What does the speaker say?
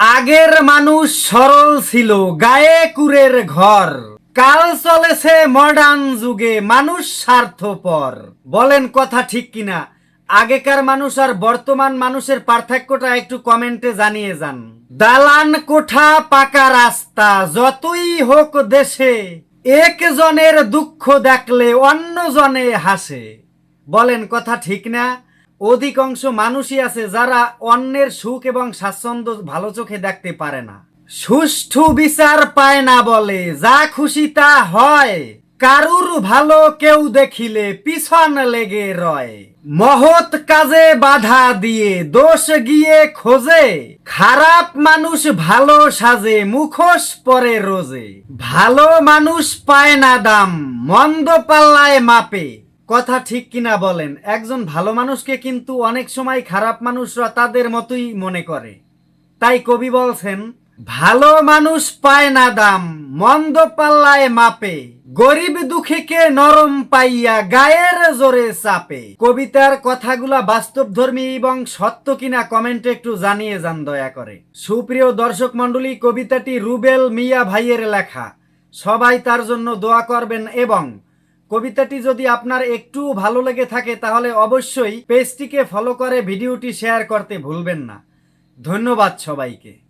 আগের মানুষ সরল ছিল, গায়ে কুরের ঘর। কাল চলেছে মডার্ন যুগে, মানুষ স্বার্থপর। বলেন কথা ঠিক কিনা? আগেকার মানুষ আর বর্তমান মানুষের পার্থক্যটা একটু কমেন্টে জানিয়ে যান। দালান কোঠা, পাকা রাস্তা, যতই হোক দেশে, একজনের দুঃখ দেখলে অন্যজনে হাসে। বলেন কথা ঠিক না? অধিকাংশ মানুষই আছে যারা অন্যের সুখ এবং স্বাচ্ছন্দ্য ভালো চোখে দেখতে পারে না। সুষ্ঠু বিচার পায় না বলে, যা খুশি তা হয়। কারুর ভালো কেউ দেখিলে পিছন লেগে রয়। মহৎ কাজে বাধা দিয়ে দোষ গিয়ে খোঁজে। খারাপ মানুষ ভালো সাজে, মুখোশ পরে রোজে। ভালো মানুষ পায় না দাম, মন্দ পাল্লায় মাপে। কথা ঠিক কিনা বলেন, একজন ভালো মানুষকে কিন্তু অনেক সময় খারাপ মানুষরা তাদের মতোই মনে করে। তাই কবি বলছেন, ভালো মানুষ পায় না দাম, মন্দ পাল্লায় মাপে, গরিব দুঃখীকে নরম পাইয়া গায়ের জোরে চাপে। কবিতার কথাগুলা বাস্তবধর্মী এবং সত্য কিনা কমেন্টে একটু জানিয়ে যান দয়া করে। সুপ্রিয় দর্শক মণ্ডলী, কবিতাটি রুবেল মিয়া ভাইয়ের লেখা। সবাই তার জন্য দোয়া করবেন এবং কবিতাটি যদি আপনার একটু ভালো লেগে থাকে, তাহলে অবশ্যই পেজটিকে ফলো করে ভিডিওটি শেয়ার করতে ভুলবেন না। ধন্যবাদ সবাইকে।